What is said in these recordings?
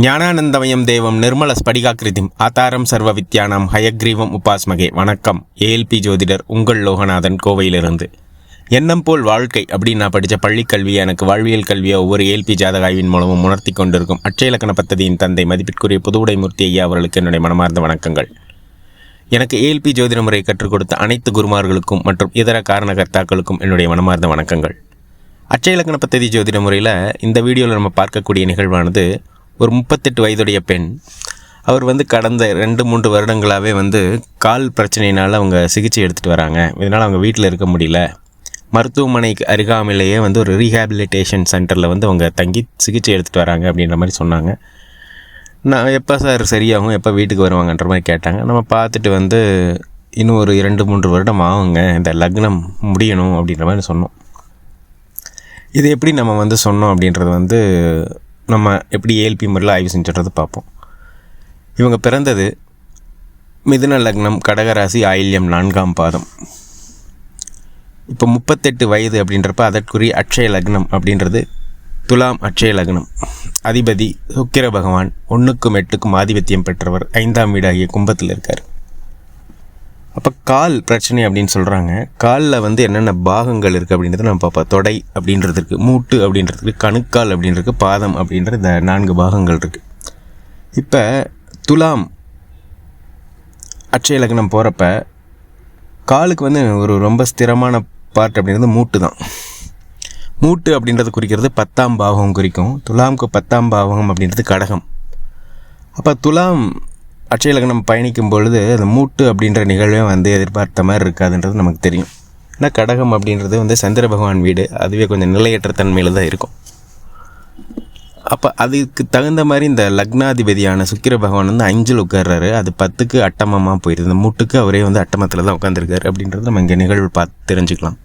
ஞானானந்தமயம் தேவம் நிர்மல ஸ்படிகாக்கிருதிம் ஆதாரம் சர்வ வித்யானாம் ஹயக்ரீவம் உபாஸ்மகே. வணக்கம். ஏஎல்பி ஜோதிடர் உங்கள் லோகநாதன் கோவையிலிருந்து. எண்ணம் போல் வாழ்க்கை அப்படின்னு நான் படித்த பள்ளிக்கல்வியை எனக்கு வாழ்வியல் கல்வியை ஒவ்வொரு ஏல்பி ஜாதக ஆய்வின் மூலமும் உணர்த்தி கொண்டிருக்கும் அச்சயலக்கண பத்ததியின் தந்தை மதிப்பிற்குரிய புதுவுடைமூர்த்தி ஐயா அவர்களுக்கு என்னுடைய மனமார்ந்த வணக்கங்கள். எனக்கு ஏஎல்பி ஜோதிட முறையை கற்றுக் கொடுத்த அனைத்து குருமார்களுக்கும் மற்றும் இதர காரணகர்த்தாக்களுக்கும் என்னுடைய மனமார்ந்த வணக்கங்கள். அச்சயலக்கண பத்ததி ஜோதிட முறையில் இந்த வீடியோவில் நம்ம பார்க்கக்கூடிய நிகழ்வானது ஒரு முப்பத்தெட்டு வயதுடைய பெண் அவர் வந்து கடந்த ரெண்டு மூன்று வருடங்களாகவே வந்து கால் பிரச்சனையினால் அவங்க சிகிச்சை எடுத்துகிட்டு வராங்க. இதனால் அவங்க வீட்டில் இருக்க முடியல. மருத்துவமனைக்கு அருகாமையிலேயே வந்து ஒரு ரீஹாபிலிட்டேஷன் சென்டரில் வந்து அவங்க தங்கி சிகிச்சை எடுத்துகிட்டு வராங்க அப்படின்ற மாதிரி சொன்னாங்க. நான் எப்போ சார் சரியாகும் எப்போ வீட்டுக்கு வருவாங்கன்ற மாதிரி கேட்டாங்க. நம்ம பார்த்துட்டு வந்து இன்னும் ஒரு இரண்டு மூன்று வருடம் ஆகுங்க. இந்த லக்னம் முடியணும் அப்படின்ற மாதிரி சொன்னோம். இது எப்படி நம்ம வந்து சொன்னோம் அப்படின்றது வந்து நம்ம எப்படி ஏஎல்பி முறையில் ஆய்வு செஞ்சுறது பார்ப்போம். இவங்க பிறந்தது மிதுன லக்னம் கடகராசி ஆயில்யம் நான்காம் பாதம். இப்போ முப்பத்தெட்டு வயது அப்படின்றப்ப அதற்குரிய அட்சய லக்னம் அப்படின்றது துலாம் அட்சய லக்னம். அதிபதி சுக்கிர பகவான் ஒன்றுக்கும் எட்டுக்கும் ஆதிபத்தியம் பெற்றவர் ஐந்தாம் வீடாகிய கும்பத்தில் இருக்கார். அப்போ கால் பிரச்சனை அப்படின்னு சொல்கிறாங்க காலில் வந்து என்னென்ன பாகங்கள் இருக்குது அப்படின்றத நம்ம பார்ப்போம். தொடை அப்படின்றதுக்கு மூட்டு அப்படின்றதுக்கு கணுக்கால் அப்படின்றது பாதம் அப்படின்ற இந்த நான்கு பாகங்கள் இருக்குது இப்போ துலாம் அட்சய லக்னம் போகிறப்ப காலுக்கு வந்து ஒரு ரொம்ப ஸ்திரமான பார்ட் அப்படின்றது மூட்டு தான். மூட்டு அப்படின்றது குறிக்கிறது பத்தாம் பாகம் குறிக்கும். துலாம்க்கு பத்தாம் பாவகம் அப்படின்றது கடகம். அப்போ துலாம் அட்சயலக்னம் பயணிக்கும் பொழுது அந்த மூட்டு அப்படின்ற நிகழ்வே வந்து எதிர்பார்த்த மாதிரி இருக்காதுன்றது நமக்கு தெரியும். ஆனால் கடகம் அப்படின்றது வந்து சந்திர பகவான் வீடு. அதுவே கொஞ்சம் நிலையற்ற தன்மையில் தான் இருக்கும். அப்போ அதுக்கு தகுந்த மாதிரி இந்த லக்னாதிபதியான சுக்கிர பகவான் வந்து அஞ்சில் உட்கார்றாரு. அது பத்துக்கு அட்டமமாக போயிடுது. இந்த மூட்டுக்கு அவரே வந்து அட்டமத்தில் தான் உட்காந்துருக்காரு அப்படின்றது நம்ம இங்கே நிகழ்வு பார்த்து தெரிஞ்சுக்கலாம்.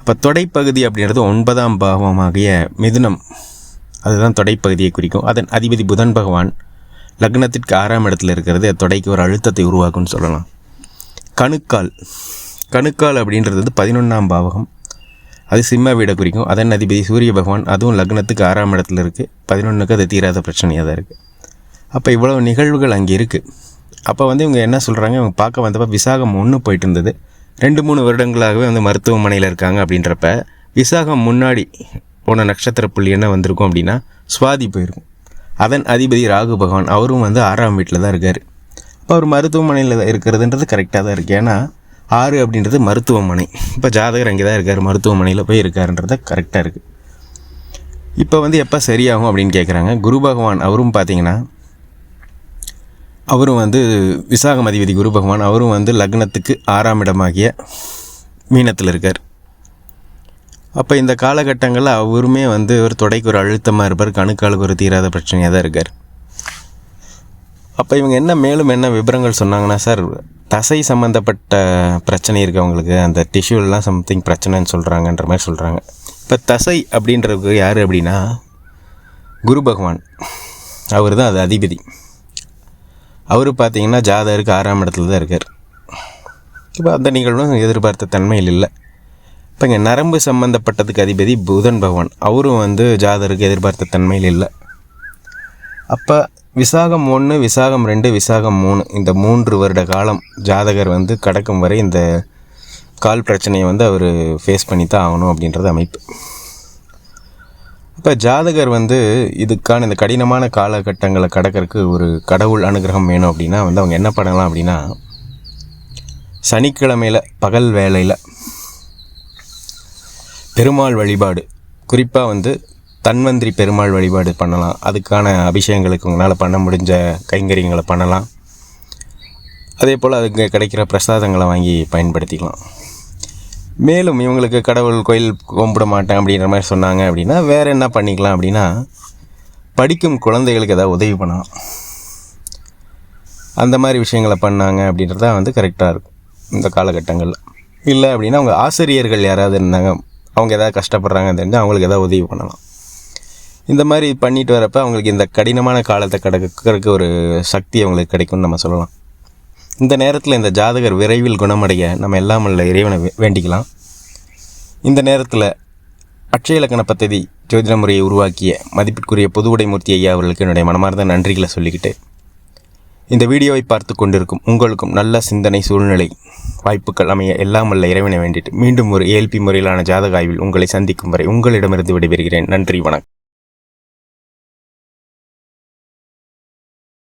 அப்போ தொடைப்பகுதி அப்படின்றது ஒன்பதாம் பாவமாகிய மிதுனம். அதுதான் தொடைப்பகுதியை குறிக்கும். அதன் அதிபதி புதன் பகவான். லக்னத்திற்கு ஆறாம் இடத்துல இருக்கிறது. தொடைக்கு ஒரு அழுத்தத்தை உருவாக்கும்னு சொல்லலாம். கணுக்கால். கணுக்கால் அப்படின்றது வந்து பதினொன்றாம் பாவகம். அது சிம்ம வீடை குறிக்கும். அதன் அதிபதி சூரிய பகவான். அதுவும் லக்னத்துக்கு ஆறாம் இடத்துல இருக்குது பதினொன்றுக்கு அது தீராத பிரச்சனையாக தான் இருக்குது அப்போ இவ்வளோ நிகழ்வுகள் அங்கே இருக்குது அப்போ வந்து இவங்க என்ன சொல்கிறாங்க இவங்க பார்க்க வந்தப்போ விசாகம் ஒன்று போயிட்டு இருந்தது. ரெண்டு மூணு வருடங்களாகவே வந்து மருத்துவமனையில் இருக்காங்க அப்படின்றப்ப விசாகம் முன்னாடி போன நட்சத்திர புள்ளி என்ன வந்திருக்கும் அப்படின்னா சுவாதி போயிருக்கும். அதன் அதிபதி ராகு பகவான் அவரும் வந்து ஆறாம் வீட்டில் தான் இருக்கார். இப்போ அவர் மருத்துவமனையில் இருக்கிறதுன்றது கரெக்டாக தான் இருக்குது ஏன்னா ஆறு அப்படின்றது மருத்துவமனை. இப்போ ஜாதகர் அங்கே தான் இருக்கார் மருத்துவமனையில் போய் இருக்காருன்றது கரெக்டாக இருக்குது இப்போ வந்து எப்போ சரியாகும் அப்படின்னு கேட்குறாங்க குரு பகவான் அவரும் பார்த்தீங்கன்னா அவரும் வந்து விசாகம் அதிபதி குரு பகவான் அவரும் வந்து லக்னத்துக்கு ஆறாம் இடமாகிய மீனத்தில் இருக்கார். அப்போ இந்த காலகட்டங்களில் அவருமே வந்து ஒரு தொடைக்கு ஒரு அழுத்தமாக இருப்பார் கணுக்காலுக்கு ஒரு தீராத பிரச்சனையாக தான் இருக்கார். அப்போ இவங்க என்ன மேலும் என்ன விவரங்கள் சொன்னாங்கன்னா சார் தசை சம்மந்தப்பட்ட பிரச்சனை இருக்குது அவங்களுக்கு. அந்த டிஷ்யூலாம் சம்திங் பிரச்சனைன்னு சொல்கிறாங்கன்ற மாதிரி சொல்கிறாங்க இப்போ தசை அப்படின்றவங்க யார் அப்படின்னா குரு பகவான். அவர் தான் அது அதிபதி. அவர் பார்த்தீங்கன்னா ஜாதகருக்கு ஆறாம் இடத்துல தான் இருக்கார். இப்போ அந்த நிகழ்வும் எதிர்பார்த்த தன்மையில் இல்லை. இப்போ இங்கே நரம்பு சம்மந்தப்பட்டதுக்கு அதிபதி புதன் பகவான். அவரும் வந்து ஜாதருக்கு எதிர்பார்த்த தன்மையில் இல்லை. அப்போ விசாகம் ஒன்று விசாகம் ரெண்டு விசாகம் மூணு இந்த மூன்று வருட காலம் ஜாதகர் வந்து கடக்கும் வரை இந்த கால் பிரச்சனையை வந்து அவர் ஃபேஸ் பண்ணி தான் ஆகணும் அப்படின்றது அமைப்பு. இப்போ ஜாதகர் வந்து இதுக்கான இந்த கடினமான காலகட்டங்களை கடக்கிறதுக்கு ஒரு கடவுள் அனுகிரகம் வேணும் அப்படின்னா வந்து அவங்க என்ன பண்ணலாம் அப்படின்னா சனிக்கிழமையில் பகல் வேலையில் பெருமாள் வழிபாடு. குறிப்பாக வந்து தன்வந்திரி பெருமாள் வழிபாடு பண்ணலாம். அதுக்கான அபிஷேகங்களுக்கு உங்களால் பண்ண முடிஞ்ச கைங்கரியங்களை பண்ணலாம். அதே போல் அதுக்கு கிடைக்கிற பிரசாதங்களை வாங்கி பயன்படுத்திக்கலாம். மேலும் இவங்களுக்கு கடவுள் கோயில் கும்பிட மாட்டேன் அப்படின்ற மாதிரி சொன்னாங்க அப்படின்னா வேறு என்ன பண்ணிக்கலாம் அப்படின்னா படிக்கும் குழந்தைகளுக்கு எதாவது உதவி பண்ணலாம். அந்த மாதிரி விஷயங்களை பண்ணாங்க அப்படின்றது தான் வந்து கரெக்டாக இருக்கும். இந்த காலகட்டங்களில். இல்லை அப்படின்னா அவங்க ஆசிரியர்கள் யாராவது இருந்தாங்க அவங்க எதாவது கஷ்டப்படுறாங்க தெரிஞ்சு அவங்களுக்கு எதாவது உதவி பண்ணலாம். இந்த மாதிரி பண்ணிட்டு வரப்போ அவங்களுக்கு இந்த கடினமான காலத்தை கடக்கிறதுக்கு ஒரு சக்தி அவங்களுக்கு கிடைக்கும்னு நம்ம சொல்லலாம். இந்த நேரத்தில் இந்த ஜாதகர் விரைவில் குணமடைய நம்ம எல்லாம் உள்ள இறைவனை வேண்டிக்கலாம். இந்த நேரத்தில் அட்சய இலக்கண பத்ததி ஜோதிட முறையை உருவாக்கிய மதிப்பிற்குரிய பொதுவுடைமூர்த்தி ஐயா அவர்களுக்கு என்னுடைய மனமார்ந்த நன்றிகளை சொல்லிக்கிட்டு இந்த வீடியோவை பார்த்து கொண்டிருக்கும் உங்களுக்கும் நல்ல சிந்தனை சூழ்நிலை வாய்ப்புகள் அமைய எல்லாம் வல்ல இறைவனை வேண்டிட்டு மீண்டும் ஒரு ஏல்பி முறையிலான ஜாதக ஆய்வில் உங்களை சந்திக்கும் வரை உங்களிடமிருந்து விடைபெறுகிறேன். நன்றி வணக்கம்.